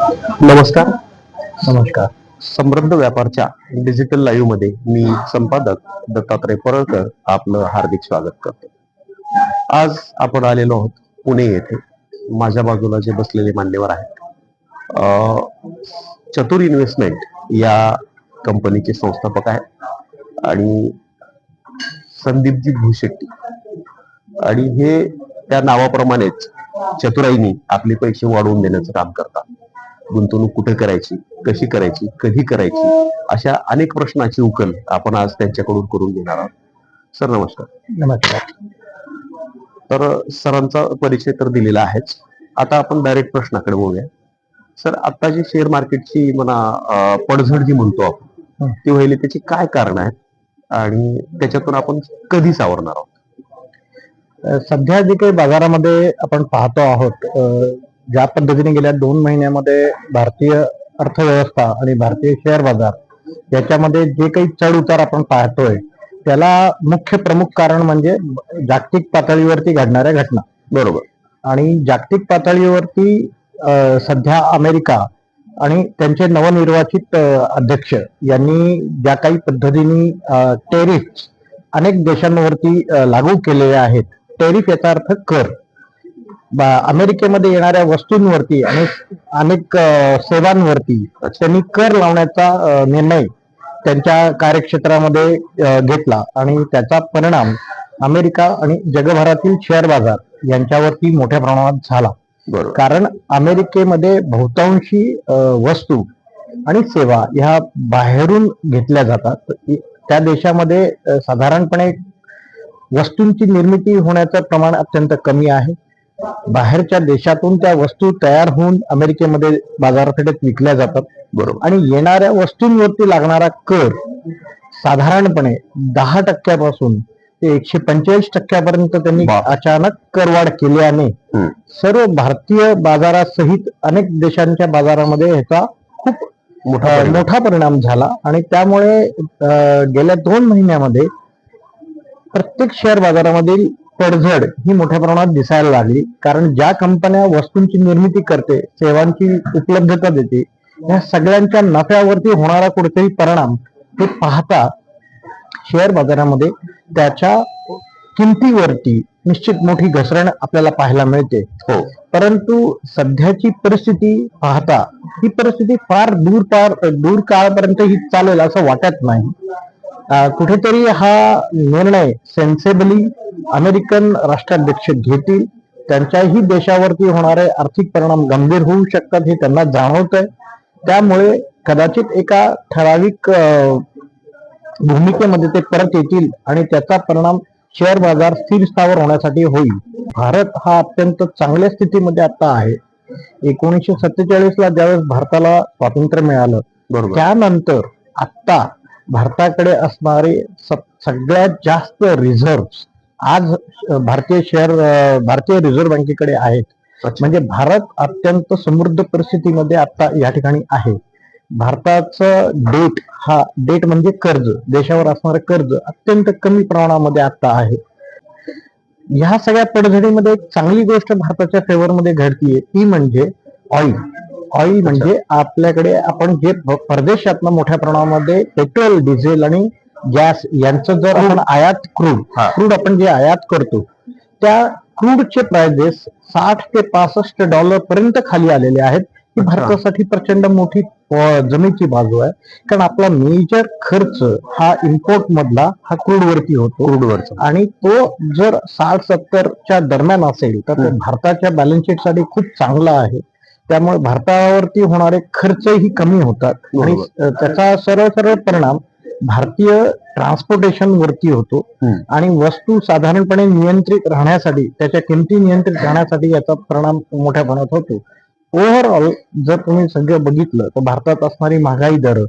नमस्कार. नमस्कार. समृद्ध व्यापारच्या डिजिटल लाईव्हमध्ये मी संपादक दत्तात्रय परळकर आपलं हार्दिक स्वागत करतो. आज आपण आलेलो आहोत पुणे येथे. माझ्या बाजूला जे बसलेले मान्यवर आहेत अं, चतुर इन्व्हेस्टमेंट या कंपनीचे संस्थापक आहेत आणि संदीपजी भूशेट्टी. आणि हे त्या नावाप्रमाणेच चतुराईनी आपले पैसे वाढवून देण्याचं काम करतात. गुंतवणूक कुठे करायची कशी करायची कधी करायची अशा अनेक प्रश्नाची उकल आपण आज त्यांच्याकडून करून घेणार आहोत. सर नमस्कार. नमस्कार. तर सरांचा परिचय तर दिलेला आहेच. आता आपण डायरेक्ट प्रश्नाकडे बोलूया सर आता जी शेअर मार्केटची म्हणा पडझड जी म्हणतो आपण. ती व्हायला त्याची काय कारण आहेत? आणि त्याच्यातून आपण कधी सावरणार आहोत? सध्या जे काही बाजारामध्ये आपण पाहतो आहोत ज्या पद्धतीने गेल्या दोन महिन्यामध्ये भारतीय अर्थव्यवस्था आणि भारतीय शेअर बाजार याच्यामध्ये जे काही चढ उतार आपण पाहतोय त्याला मुख्य प्रमुख कारण म्हणजे जागतिक पातळीवरती घडणाऱ्या घटना. बरोबर. आणि जागतिक पातळीवरती सध्या अमेरिका आणि त्यांचे नवनिर्वाचित अध्यक्ष यांनी ज्या काही पद्धतीने टेरिफ अनेक देशांवरती लागू केलेले आहेत टेरिफ याचा अर्थ कर. अमेरिकेमध्ये येणाऱ्या वस्तूंवरती आणि अनेक अ, सेवांवरती त्यांनी कर लावण्याचा निर्णय त्यांच्या कार्यक्षेत्रामध्ये घेतला. आणि त्याचा परिणाम अमेरिका आणि जगभरातील शेअर बाजार यांच्यावरती मोठ्या प्रमाणात झाला. कारण अमेरिकेमध्ये बहुतांशी वस्तू आणि सेवा ह्या बाहेरून घेतल्या जातात. त्या देशामध्ये साधारणपणे वस्तूंची निर्मिती होण्याचं प्रमाण अत्यंत कमी आहे. बाहेरच्या देशातून त्या वस्तू तयार होऊन अमेरिकेमध्ये बाजारपेठेत विकल्या जातात बरोबर आणि येणाऱ्या वस्तूंवरती लागणारा कर साधारणपणे दहा टक्क्यापासून ते एकशे पंचेचाळीस टक्क्यापर्यंत त्यांनी. अचानक करवाढ केल्याने. सर्व भारतीय बाजारासहित अनेक देशांच्या बाजारामध्ये ह्याचा खूप मोठा परिणाम. मोठा परिणाम झाला आणि त्यामुळे गेल्या दोन महिन्यामध्ये प्रत्येक शेअर बाजारामधील पडझड ही मोठ्या प्रमाणात दिसायला लागली. कारण ज्या कंपन्या वस्तूंची निर्मिती करते सेवांची उपलब्धता देते या सगळ्यांच्या नफ्यावरती होणारा कुठेतरी परिणाम हे पाहता शेअर बाजारामध्ये त्याच्या किमतीवरती निश्चित मोठी घसरण आपल्याला पाहायला मिळते. हो. परंतु सध्याची परिस्थिती पाहता ही परिस्थिती फार दूर पार दूर काळापर्यंत ही चालेल असं वाटत नाही. कुठेतरी हा निर्णय सेन्सेबली अमेरिकन राष्ट्राध्यक्ष घेतील. त्यांच्याही देशावरती होणारे आर्थिक परिणाम गंभीर होऊ शकतात हे त्यांना जाणवत आहे त्यामुळे कदाचित एका ठराविक भूमिकेमध्ये ते परत येतील आणि त्याचा परिणाम शेअर बाजार स्थिर स्थावर होण्यासाठी होईल. भारत हा अत्यंत चांगल्या स्थितीमध्ये आता आहे. एकोणीसशे सत्तेचाळीस ला ज्यावेळेस भारताला स्वातंत्र्य मिळालं त्यानंतर आता भारताकडे असणारे सगळ्यात जास्त रिझर्व आज भारतीय शेअर भारतीय रिझर्व्ह बँकेकडे आहेत. म्हणजे भारत अत्यंत समृद्ध परिस्थितीमध्ये आता या ठिकाणी आहे. भारताचं डेट हा डेट म्हणजे कर्ज देशावर असणारं कर्ज अत्यंत कमी प्रमाणामध्ये आता आहे. ह्या सगळ्या पडझडीमध्ये एक चांगली गोष्ट भारताच्या फेवर मध्ये घडतीये ती म्हणजे ऑइल ऑइल म्हणजे आपल्याकडे आपण जे प- परदेशातनं मोठ्या प्रमाणामध्ये पेट्रोल डिझेल आणि गॅस यांचं जर आपण आयात क्रूड हा. क्रूड आपण जे आयात करतो त्या क्रूडचे प्राइजेस साठ ते पासष्ट डॉलर पर्यंत खाली आलेले आहेत. ही. भारतासाठी प्रचंड मोठी जमेची बाजू आहे. कारण आपला मेजर खर्च हा इम्पोर्ट मधला हा क्रूड वरती होतो. क्रूडवरचा आणि तो जर साठ सत्तरच्या दरम्यान असेल तर हम्म. भारताच्या बॅलन्स शीटसाठी खूप चांगला आहे. त्यामुळे भारतावरती होणारे खर्चही कमी होतात. आणि त्याचा सरळ सरळ परिणाम भारतीय ट्रान्सपोर्टेशन वरती होतो. आणि वस्तू साधारणपणे नियंत्रित राहण्यासाठी त्याच्या किमती नियंत्रित राहण्यासाठी याचा परिणाम मोठ्या प्रमाणात होतो. ओव्हरऑल जर तुम्ही सगळं बघितलं तर भारतात असणारी महागाई दर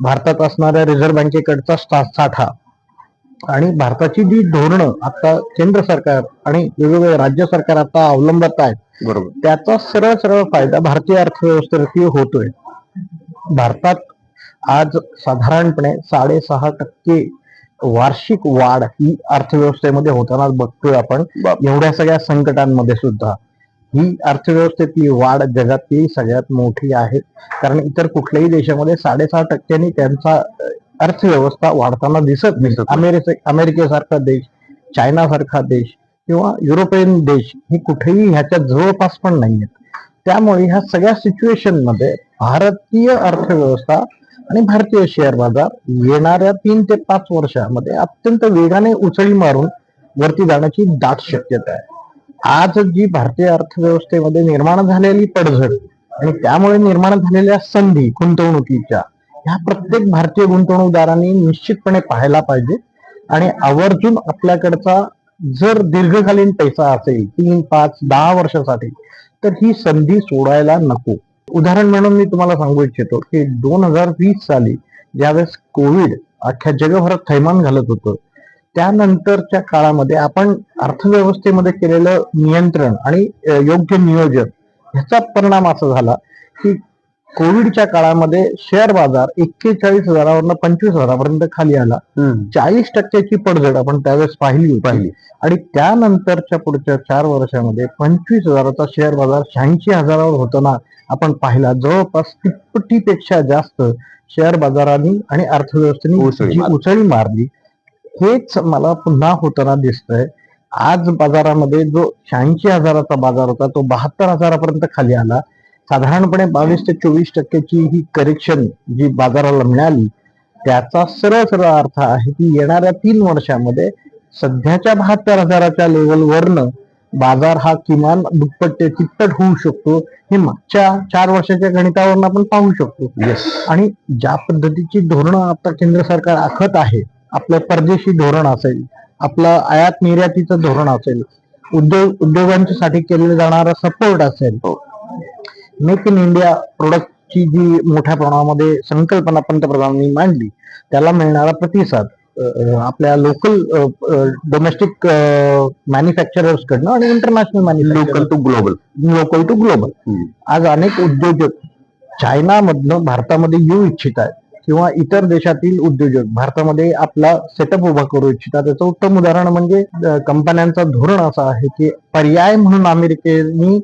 भारतात असणाऱ्या रिझर्व्ह बँकेकडचा साठा आणि भारताची जी धोरणं आता केंद्र सरकार आणि वेगवेगळे राज्य सरकार आता अवलंबत आहेत बरोबर. त्याचा सरळ सरळ फायदा भारतीय अर्थव्यवस्थेवरती होतोय. भारतात आज साधारणपणे साडेसहा टक्के वार्षिक वाढ ही अर्थव्यवस्थेमध्ये होताना बघतोय आपण. एवढ्या सगळ्या संकटांमध्ये सुद्धा. ही अर्थव्यवस्थेतली वाढ जगातली सगळ्यात मोठी आहे. कारण इतर कुठल्याही देशामध्ये साडेसहा टक्क्यांनी त्यांचा अर्थव्यवस्था वाढताना दिसत नाही. नाही. अमेरिके अमेरिकेसारखा देश चायना सारखा देश किंवा युरोपियन देश हे कुठेही ह्याच्या जवळपास पण नाहीयेत. त्यामुळे ह्या सगळ्या सिच्युएशनमध्ये भारतीय अर्थव्यवस्था आणि भारतीय शेअर बाजार येणाऱ्या तीन ते पाच वर्षामध्ये अत्यंत वेगाने उचळी मारून वरती जाण्याची दाट शक्यता आहे. आज जी भारतीय अर्थव्यवस्थेमध्ये निर्माण झालेली पडझड आणि त्यामुळे निर्माण झालेल्या संधी गुंतवणुकीच्या ह्या प्रत्येक भारतीय गुंतवणूकदारांनी निश्चितपणे पाहायला पाहिजे. आणि आवर्जून आपल्याकडचा जर दीर्घकालीन पैसा असेल तीन पाच दहा वर्षासाठी तर ही संधी सोडायला नको. उदाहरण म्हणून मी तुम्हाला सांगू इच्छितो की दोन हजार वीस साली ज्यावेळेस कोविड अख्ख्या जगभरात थैमान घालत होतं त्यानंतरच्या काळामध्ये आपण अर्थव्यवस्थेमध्ये केलेलं नियंत्रण आणि योग्य नियोजन ह्याचा परिणाम असा झाला की कोविडच्या काळामध्ये शेअर बाजार एक्केचाळीस हजारावरनं पंचवीस हजारापर्यंत खाली आला. चाळीस टक्क्याची पडझड आपण त्यावेळेस पाहिली होती. पाहिली. आणि त्यानंतरच्या पुढच्या चार वर्षामध्ये पंचवीस हजाराचा शेअर बाजार शहाऐंशी हजारावर होताना आपण पाहिला. जवळपास तिप्पटीपेक्षा जास्त शेअर बाजारांनी आणि अर्थव्यवस्थेने जी. उसळी मारली हेच मला पुन्हा होताना दिसतंय. आज बाजारामध्ये जो शहाऐंशी हजाराचा बाजार होता तो बहात्तर हजारापर्यंत खाली आला. साधारणपणे बावीस ते चोवीस टक्क्याची ही करेक्शन जी बाजाराला मिळाली त्याचा सरळ सरळ अर्थ आहे की येणाऱ्या तीन वर्षामध्ये सध्याच्या बहात्तर हजाराच्या लेवलवरनं बाजार हा किमान दुप्पट ते तिप्पट होऊ शकतो हे मागच्या चार वर्षाच्या गणितावरून आपण पाहू शकतो येस आणि ज्या पद्धतीची धोरणं आता केंद्र सरकार आखत आहे आपलं परदेशी धोरण असेल आपलं आयात निर्यातीचं धोरण असेल उद्योग उद्योगांच्यासाठी केलं जाणारा सपोर्ट असेल हो. मेक इन इंडिया प्रोडक्टची जी मोठ्या प्रमाणामध्ये संकल्पना पंतप्रधानांनी मांडली त्याला मिळणारा प्रतिसाद आपल्या लोकल डोमेस्टिक मॅन्युफॅक्चरर्स कडनं आणि international local to global local to global आज अनेक उद्योजक चायनामधनं भारतामध्ये येऊ इच्छित आहेत किंवा इतर देशातील उद्योजक भारतामध्ये आपला सेटअप उभा करू इच्छितात. त्याचं उत्तम उदाहरण म्हणजे कंपन्यांचं धोरण असं आहे की पर्याय म्हणून अमेरिकेने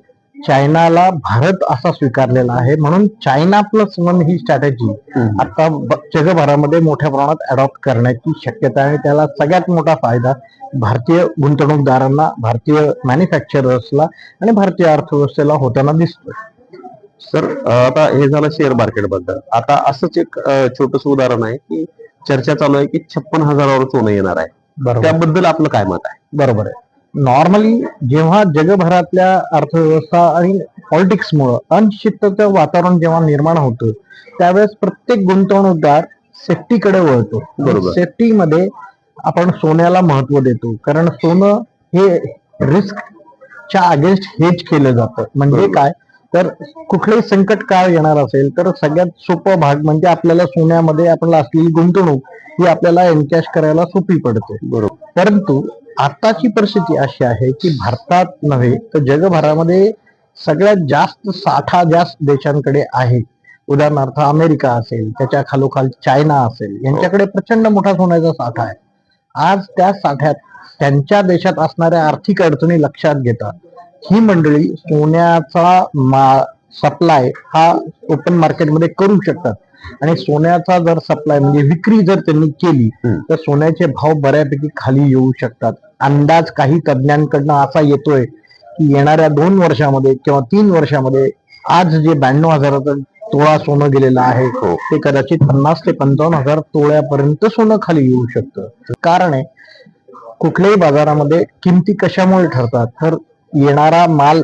चायनाला भारत असा स्वीकारलेला आहे. म्हणून चायना प्लस वन ही स्ट्रॅटेजी आता जगभरामध्ये मोठ्या प्रमाणात अडॉप्ट करण्याची शक्यता आहे. आणि त्याला सगळ्यात मोठा फायदा भारतीय गुंतवणूकदारांना भारतीय मॅन्युफॅक्चरर्सला आणि भारतीय अर्थव्यवस्थेला होताना दिसतोय. सर आता हे झालं शेअर मार्केटबद्दल. आता असंच एक छोटस उदाहरण आहे की चर्चा चालू आहे की छप्पन हजारावर सोनं येणार आहे. त्याबद्दल आपलं काय मत आहे? बरोबर आहे. नॉर्मली जेव्हा जगभरातल्या अर्थव्यवस्था आणि पॉलिटिक्समुळं अनिश्चिततेचं वातावरण जेव्हा निर्माण होतं त्यावेळेस प्रत्येक गुंतवणूकदार सेफ्टीकडे वळतो. बरोबर. सेफ्टीमध्ये आपण सोन्याला महत्त्व देतो कारण सोनं हे रिस्कच्या अगेन्स्ट हेज केलं जातं. म्हणजे. काय? तर कुठलेही संकट काळ येणार असेल तर सगळ्यात सोपं भाग म्हणजे आपल्याला सोन्यामध्ये आपल्याला असलेली गुंतवणूक ही आपल्याला एनकॅश करायला सोपी पडते. बरोबर. परंतु आताची परिस्थिती अशी आहे की भारतात नव्हे तर जगभरामध्ये सगळ्यात जास्त साठा जास्त देशांकडे आहे. उदाहरणार्थ अमेरिका असेल त्याच्या खालोखाल चायना असेल यांच्याकडे प्रचंड मोठा सोन्याचा साठा आहे. आज त्या साठ्यात त्यांच्या देशात असणाऱ्या आर्थिक अडचणी लक्षात घेता ही मंडळी सोन्याचा सप्लाय हा ओपन मार्केटमध्ये करू शकतात. आणि सोन्याचा जर सप्लाय म्हणजे विक्री जर त्यांनी केली. तर सोन्याचे भाव बऱ्यापैकी खाली येऊ शकतात अंदाज काही तज्ज्ञांकडनं असा येतोय की येणाऱ्या दोन वर्षामध्ये किंवा तीन वर्षामध्ये आज जे ब्याण्णव हजाराचं तोळा सोनं गेलेलं आहे हो. ते कदाचित पन्नास ते पंचावन्न हजार तोळ्यापर्यंत सोनं खाली येऊ शकतं कारण आहे कुठल्याही बाजारामध्ये किमती कशामुळे ठरतात तर येणारा माल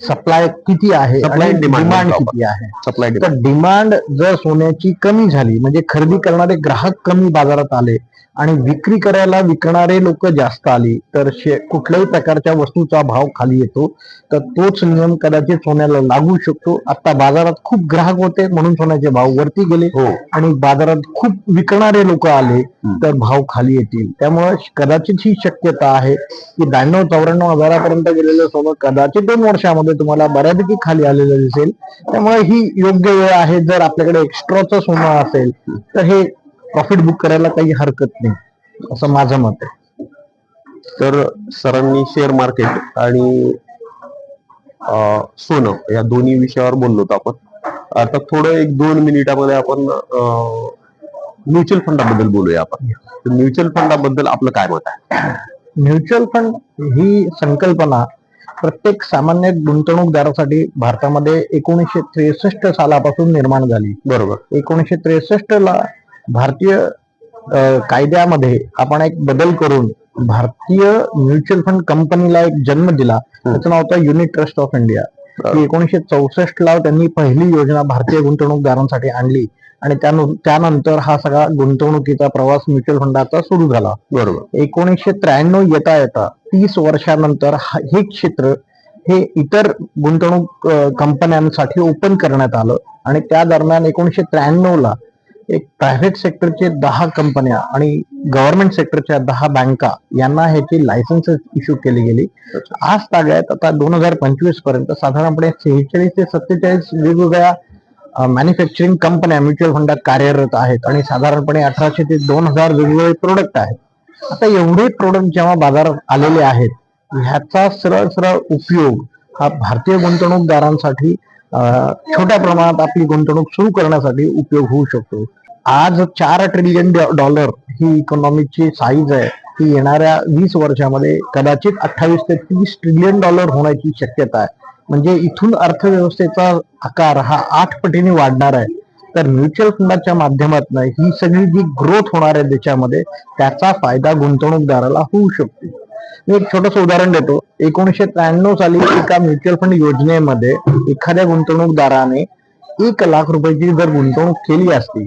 सप्लाय किती आहे and demand डिमांड किती आहे? सप्लाय तर डिमांड जर सोन्याची कमी झाली म्हणजे खरेदी करणारे ग्राहक कमी बाजारात आले आणि विक्री करायला विकणारे लोक जास्त आली तर शे- कुठल्याही प्रकारच्या वस्तूचा भाव खाली येतो. तर तोच नियम कदाचित सोन्याला लागू शकतो. आता बाजारात खूप ग्राहक होते म्हणून सोन्याचे भाव वरती गेले. हो. आणि बाजारात खूप विकणारे लोक आले तर भाव खाली येतील. त्यामुळे कदाचित ही शक्यता आहे की ब्याण्णव चौऱ्याण्णव हजारापर्यंत गेलेलं सोनं कदाचित दोन वर्षामध्ये तुम्हाला बऱ्यापैकी खाली आलेलं दिसेल. त्यामुळे ही योग्य वेळ आहे जर आपल्याकडे एक्स्ट्राचं सोनं असेल तर हे प्रॉफिट बुक करायला काही हरकत नाही. असं माझं मत आहे. तर सरांनी शेअर मार्केट आणि सोनं या दोन्ही विषयावर बोललो होतो आपण. आता थोडं एक दोन मिनिटामध्ये आपण म्युच्युअल फंडाबद्दल बोलूया आपण. म्युच्युअल फंडाबद्दल आपलं काय मत आहे? म्युच्युअल फंड ही संकल्पना प्रत्येक सामान्य गुंतवणूकदारासाठी भारतामध्ये एकोणीसशे त्रेसष्ट सालापासून निर्माण झाली. बरोबर. एकोणीसशे त्रेसष्ट ला भारतीय कायद्यामध्ये आपण एक बदल करून भारतीय म्युच्युअल फंड कंपनीला एक जन्म दिला त्याचं नाव होतं युनिट ट्रस्ट ऑफ इंडिया. ही. एकोणीसशे चौसष्ट ला त्यांनी पहिली योजना भारतीय गुंतवणूकदारांसाठी आणली आणि त्यानु- त्यानंतर हा सगळा गुंतवणुकीचा प्रवास म्युच्युअल फंडाचा सुरू झाला. बरोबर. एकोणीसशे त्र्याण्णव येता येता तीस वर्षानंतर हा- हे क्षेत्र हे इतर गुंतवणूक कंपन्यांसाठी ओपन करण्यात आलं आणि त्या दरम्यान एकोणीसशे त्र्याण्णव ला एक प्रायव्हेट सेक्टरचे दहा कंपन्या आणि गव्हर्नमेंट सेक्टरच्या दहा बँका यांना ह्याची लायसन्सेस इश्यू केली गेली. आज ताग्यात आता दोन हजार पंचवीसपर्यंत साधारणपणे सेहेचाळीस ते सत्तेचाळीस वेगवेगळ्या मॅन्युफॅक्चरिंग कंपन्या म्युच्युअल फंडात कार्यरत आहेत आणि साधारणपणे अठराशे ते दोन हजार वेगवेगळे प्रोडक्ट आहेत. आता एवढे प्रोडक्ट जेव्हा बाजारात आलेले आहेत ह्याचा सरळ सरळ उपयोग हा भारतीय गुंतवणूकदारांसाठी छोट्या प्रमाणात आपली गुंतवणूक सुरू करण्यासाठी उपयोग होऊ शकतो. आज चार ट्रिलियन डॉलर ही इकॉनॉमीची साईज आहे. ती येणाऱ्या वीस वर्षामध्ये कदाचित अठ्ठावीस ते तीस ट्रिलियन डॉलर होण्याची शक्यता आहे. म्हणजे इथून अर्थव्यवस्थेचा आकार हा आठ पटीने वाढणार आहे. तर म्युच्युअल फंडाच्या माध्यमातून ही सगळी जी ग्रोथ होणार आहे देशामध्ये त्याचा फायदा गुंतवणूकदाराला होऊ शकतो. मी एक छोटस उदाहरण देतो. एकोणीसशे त्र्याण्णव साली एका म्युच्युअल फंड योजनेमध्ये एखाद्या गुंतवणूकदाराने एक लाख रुपयाची जर गुंतवणूक केली असती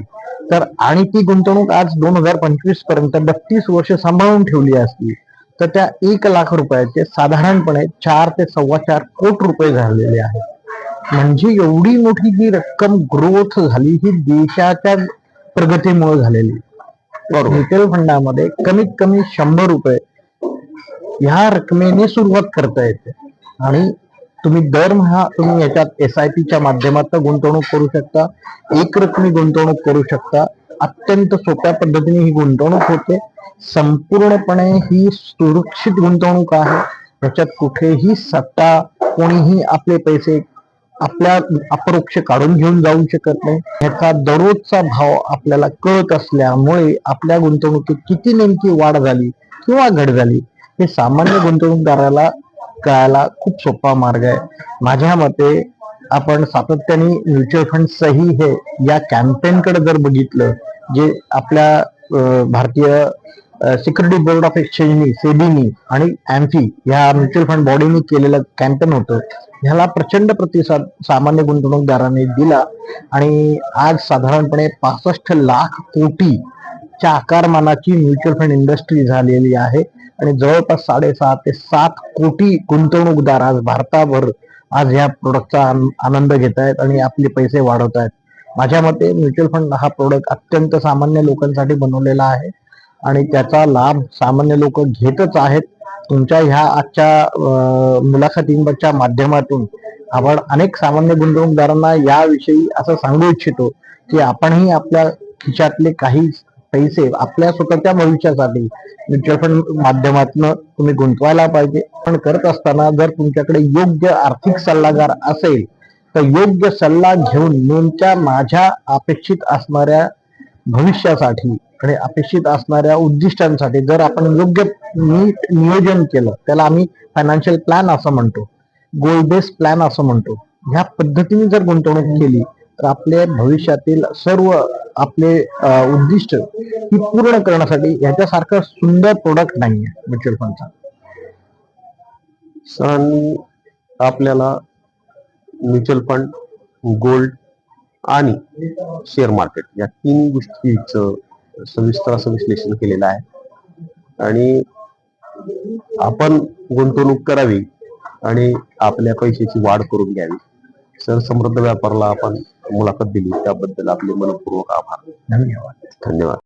तर आणि ती गुंतवणूक आज दोन हजार पंचवीसपर्यंत बत्तीस वर्ष सांभाळून ठेवली असती तर त्या एक लाख रुपयाचे साधारणपणे चार ते सव्वा चार कोटी रुपये झालेले आहेत. म्हणजे एवढी मोठी जी रक्कम ग्रोथ झाली ही देशाच्या प्रगतीमुळे झालेली. म्युच्युअल फंडामध्ये कमीत कमी शंभर रुपये ह्या रकमेने सुरुवात करता येते. आणि तुम्ही दरमहा तुम्ही याच्यात एस आय पीच्या माध्यमातून गुंतवणूक करू शकता. एक रकमी गुंतवणूक करू शकता. अत्यंत सोप्या पद्धतीने ही गुंतवणूक होते. संपूर्णपणे ही सुरक्षित गुंतवणूक आहे. याच्यात कुठेही सत्ता कोणीही आपले पैसे आपल्या अपरोक्ष काढून घेऊन जाऊ शकत नाही. ह्याचा दररोजचा भाव आपल्याला कळत असल्यामुळे आपल्या गुंतवणुकीत किती नेमकी वाढ झाली किंवा घट झाली हे सामान्य गुंतवणूकदाराला कळायला खूप सोपा मार्ग आहे. माझ्या मते आपण सातत्याने म्युच्युअल फंड सही हे या कॅम्पेनकडे जर बघितलं जे आपल्या भारतीय सिक्युरिटी बोर्ड ऑफ एक्सचेंजनी सेबीनी आणि एम्फी ह्या म्युच्युअल फंड बॉडीनी केलेलं कॅम्पेन होतं ह्याला प्रचंड प्रतिसाद सामान्य गुंतवणूकदारांनी दिला आणि आज साधारणपणे पासष्ट लाख कोटीच्या आकारमानाची म्युच्युअल फंड इंडस्ट्री झालेली आहे. आणि जवळपास साडेसहा ते सात कोटी गुंतवणूकदार आज भारताभर आज या प्रोडक्टचा आनंद घेत आहेत आणि आपले पैसे वाढवत आहेत. माझ्या मते म्युच्युअल फंड हा प्रोडक्ट अत्यंत सामान्य लोकांसाठी बनवलेला आहे आणि त्याचा लाभ सामान्य लोक घेतच आहेत. तुमच्या ह्या आजच्या मुलाखतींच्या माध्यमातून आपण अनेक सामान्य गुंतवणूकदारांना याविषयी असं सांगू इच्छितो की आपणही आपल्या खिशातले काही पैसे आपल्या स्वतःच्या भविष्यासाठी म्युच्युअल फंड माध्यमातून तुम्ही गुंतवायला पाहिजे. पण करत असताना जर तुमच्याकडे योग्य आर्थिक सल्लागार असेल तर योग्य सल्ला घेऊन नेमक्या माझ्या अपेक्षित असणाऱ्या भविष्यासाठी आणि अपेक्षित असणाऱ्या उद्दिष्टांसाठी जर आपण योग्य नीट नियोजन केलं त्याला आम्ही फायनान्शियल प्लॅन असं म्हणतो गोल बेस्ड प्लॅन असं म्हणतो. ह्या पद्धतीने जर गुंतवणूक केली तर आपले भविष्यातील सर्व आपले उद्दिष्ट ही पूर्ण करण्यासाठी ह्याच्यासारखं सुंदर प्रोडक्ट नाहीये म्युच्युअल फंडचा सरांनी आपल्याला म्युच्युअल फंड गोल्ड आणि शेअर मार्केट या तीन गोष्टीचं सविस्तर असं विश्लेषण केलेलं आहे. आणि आपण गुंतवणूक करावी आणि आपल्या पैशाची वाढ करून घ्यावी. सर समृद्ध व्यापाराला आपण मुलाखत दिली. त्याबद्दल आपले मनपूर्वक आभार. धन्यवाद. धन्यवाद.